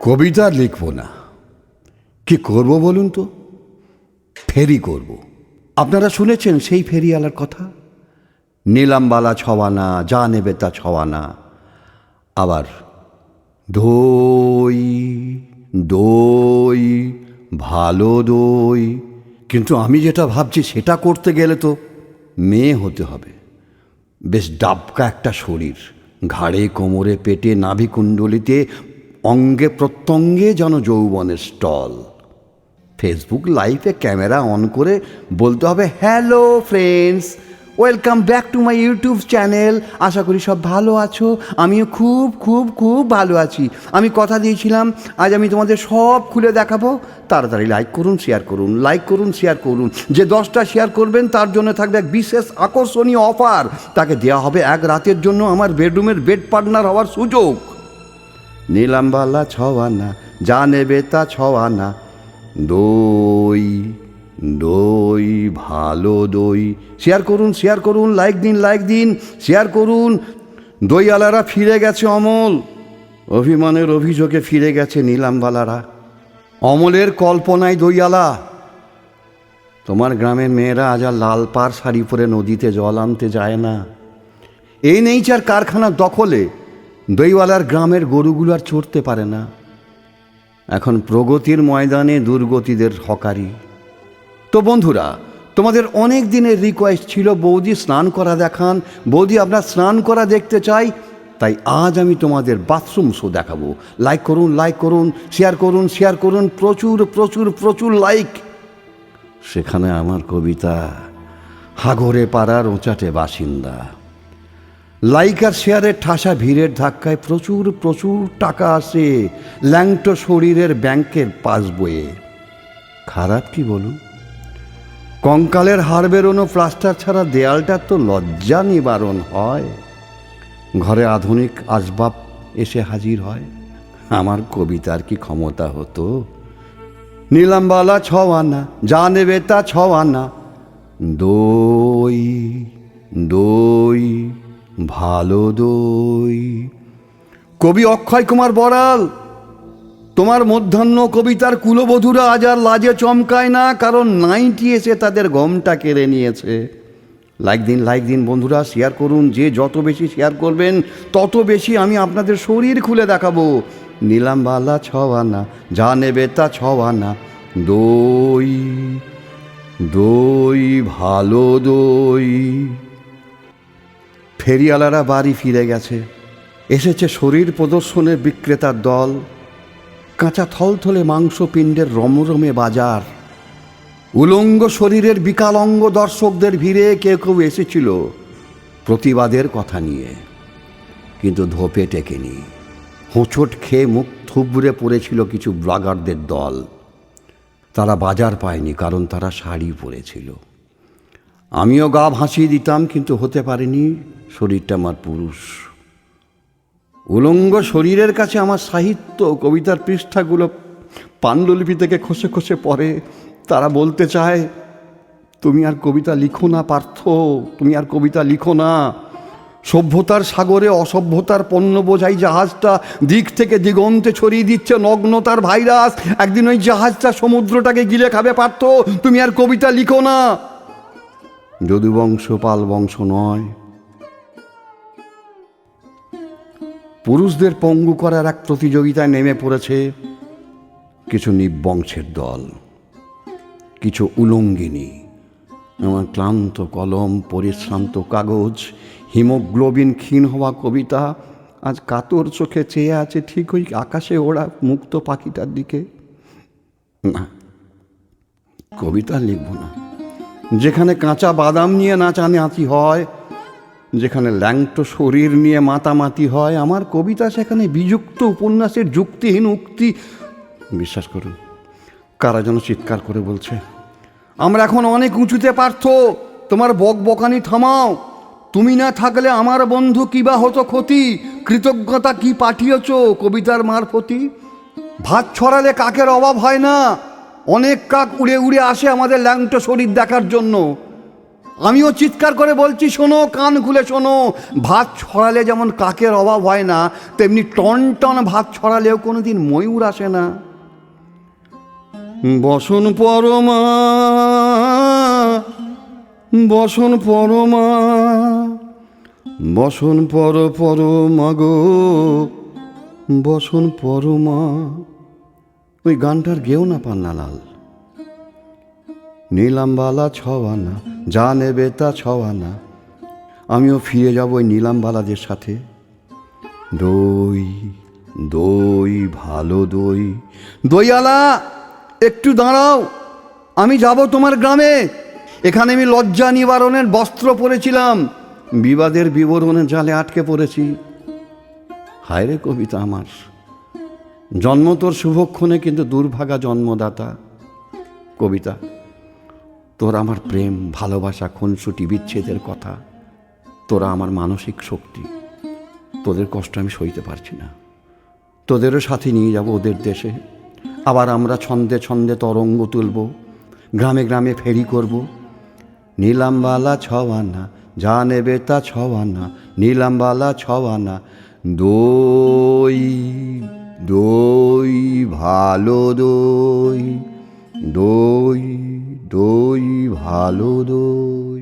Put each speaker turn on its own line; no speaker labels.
কবিতা লিখব না। কি করব বলুন তো? ফেরি করব। আপনারা শুনেছেন সেই ফেরিওয়ালার কথা? নীলামবালা ছওয়ানা, যা নেবে তা ছওয়ানা। আবার দই দই, ভালো দই। কিন্তু আমি যেটা ভাবছি সেটা করতে গেলে তো মেয়ে হতে হবে। বেশ ডাবকা একটা শরীর। ঘাড়ে, কোমরে, পেটে, নাভিকুণ্ডলিতে অঙ্গে প্রত্যঙ্গে যেন যৌবনের স্টল। ফেসবুক লাইভে ক্যামেরা অন করে বলতে হবে hello friends welcome back to my YouTube channel আশা করি সব ভালো আছো। আমিও খুব খুব খুব ভালো আছি। আমি কথা দিয়েছিলাম, আজ আমি তোমাদের সব খুলে দেখাবো। তাড়াতাড়ি লাইক করুন শেয়ার করুন লাইক করুন শেয়ার করুন। যে দশটা শেয়ার করবেন, তার জন্য থাকবে এক বিশেষ আকর্ষণীয় অফার তাকে দেওয়া হবে এক রাতের জন্য আমার বেডরুমের বেড পার্টনার হওয়ার সুযোগ। নীলামবালা ছওয়ানা যা নেবে তা ছওয়ানা। দই দই, ভালো দই। শেয়ার করুন শেয়ার করুন, লাইক দিন লাইক দিন, শেয়ার করুন। দইওয়ালারা ফিরে গেছে অমল। অভিমানের অভিযোগে ফিরে গেছে নীলামবালারা অমলের কল্পনায় দইয়ালা তোমার গ্রামের মেয়েরা আজ আর লাল পাড় শাড়ি পরে নদীতে জল আনতে যায় না। এই নেইচার কারখানা দখলে। দইওয়ালার গ্রামের গরুগুলো আর চড়তে পারে না। এখন প্রগতির ময়দানে দুর্গতিদের হকারি। তো বন্ধুরা, তোমাদের অনেক দিনের রিকোয়েস্ট ছিল, বৌদি, স্নান করা দেখান। বৌদি, আপনার স্নান করা দেখতে চাই। তাই আজ আমি তোমাদের বাথরুম শো দেখাবো। লাইক করুন লাইক করুন শেয়ার করুন শেয়ার করুন, প্রচুর প্রচুর প্রচুর লাইক সেখানে আমার কবিতা, হাগরে পাড়ার ওচাটে বাসিন্দা। লাইক আর শেয়ারের ঠাসা ভিড়ের ধাক্কায় প্রচুর প্রচুর টাকা আসে ল্যাংটো শরীরের ব্যাংকের পাসবইয়ে। খারাপ কি বলুন? কঙ্কালের হাড় বেরোনো প্লাস্টার ছাড়া দেয়ালটার তো লজ্জা নিবারণ হয়। ঘরে আধুনিক আসবাব এসে হাজির হয়। আমার কবিতার কি ক্ষমতা হতো? নীলামবালা ছওয়ানা, যা নেবে তা ছওয়ানা। দই দই। ভালো দই। কবি অক্ষয় কুমার বড়াল, তোমার মধ্যাহ্ন কবিতার কুলবধূরা আজ আর লাজে চমকায় না, কারণ নাইনটি এসে তাদের গমটা কেড়ে নিয়েছে। লাইক দিন লাইক দিন বন্ধুরা শেয়ার করুন, যে যত বেশি শেয়ার করবেন, তত বেশি আমি আপনাদের শরীর খুলে দেখাবো। নীলামবালা ছওয়ানা, যা নেবে তা ছওয়ানা। দই দই, ভালো দই। ফেরিওয়ালারা বাড়ি ফিরে গেছে। এসেছে শরীর প্রদর্শনের বিক্রেতার দল। কাঁচা থলথলে মাংসপিণ্ডের রমরমে বাজার। উলঙ্গ শরীরের বিকালঙ্গ দর্শকদের ভিড়ে কেউ কেউ এসেছিল প্রতিবাদের কথা নিয়ে। কিন্তু ধোপে টেকেনি। হোঁচট খেয়ে মুখ থুবড়ে পড়েছিল কিছু ব্লগারদের দল। তারা বাজার পায়নি কারণ তারা শাড়ি পরেছিল। আমিও গা ভাসিয়ে দিতাম, কিন্তু হতে পারেনি। শরীরটা আমার পুরুষ। উলঙ্গ শরীরের কাছে আমার সাহিত্য, কবিতার পৃষ্ঠাগুলো পাণ্ডুলিপি থেকে খসে খসে পড়ে। তারা বলতে চায়, তুমি আর কবিতা লিখো না, পার্থ, তুমি আর কবিতা লিখো না। সভ্যতার সাগরে অসভ্যতার পণ্য বোঝাই জাহাজটা, দিক থেকে দিগন্তে ছড়িয়ে দিচ্ছে নগ্নতার ভাইরাস। একদিন ওই জাহাজটা সমুদ্রটাকে গিলে খাবে, পার্থ, তুমি আর কবিতা লিখো না। যদুবংশ পাল বংশ নয়। পুরুষদের পঙ্গু করার এক প্রতিযোগিতায় নেমে পড়েছে কিছু নিবংশের দল, কিছু উলঙ্গিনী আমার ক্লান্ত কলম, পরিশ্রান্ত কাগজ, হিমোগ্লোবিন ক্ষীণ হওয়া কবিতা, আজ কাতর চোখে চেয়ে আছে ঠিক ওই আকাশে ওড়া মুক্ত পাখিটার দিকে। না, কবিতা লিখব না। যেখানে কাঁচা বাদাম নিয়ে নাচানাচি হয় যেখানে ল্যাংটো শরীর নিয়ে মাতামাতি হয়, আমার কবিতা সেখানে বিযুক্ত উপন্যাসের যুক্তিহীন উক্তি। বিশ্বাস করুন, কারা যেন চিৎকার করে বলছে, আমরা এখন অনেক উঁচুতে পারত তোমার বক বকানি থামাও। তুমি না থাকলে আমার বন্ধু কিবা হতো ক্ষতি? কৃতজ্ঞতা কি পাঠিয়েছ কবিতার মারফতি? ভাত ছড়ালে কাকের অভাব হয় না? অনেক কাক উড়ে উড়ে আসে আমাদের ল্যাংটো শরীর দেখার জন্য। আমিও চিৎকার করে বলছি, শোনো, কান খুলে শোনো। ভাত ছড়ালে যেমন কাকের অভাব হয় না, তেমনি টন টন ভাত ছড়ালেও কোনো দিন ময়ূর আসে না। বসন পরমা বসন পরমা, বসন পর পরমা গো, বসন পরমা। ওই গানটার গেও না পান্নালাল নীলামবালা ছওয়ানা। যা নেবে তা ছওয়ানা আমিও ফিরে যাব ওই নীলামবালাদের সাথে। দই দই, ভালো দই। দইয়ালা একটু দাঁড়াও। আমি যাব তোমার গ্রামে। এখানে আমি লজ্জা নিবারণের বস্ত্র পরেছিলাম। বিবাদের বিবরণের জালে আটকে পড়েছি। হায় রে কবিতা আমার। জন্ম তোর শুভক্ষণে কিন্তু দুর্ভাগা জন্মদাতা। কবিতা তোর আমার প্রেম, ভালোবাসা, খুনসুটি, বিচ্ছেদের কথা, তোরা আমার মানসিক শক্তি। তোদের কষ্ট আমি সইতে পারছি না। তোদেরও সাথে নিয়ে যাব ওদের দেশে। আবার আমরা ছন্দে ছন্দে তরঙ্গ তুলব, গ্রামে গ্রামে ফেরি করব। নীলামবালা ছওয়ানা, যা নেবে তা ছওয়ানা নীলামবালা ছওয়ানা। দই দই, ভালো দই দই। দই ভালো দই।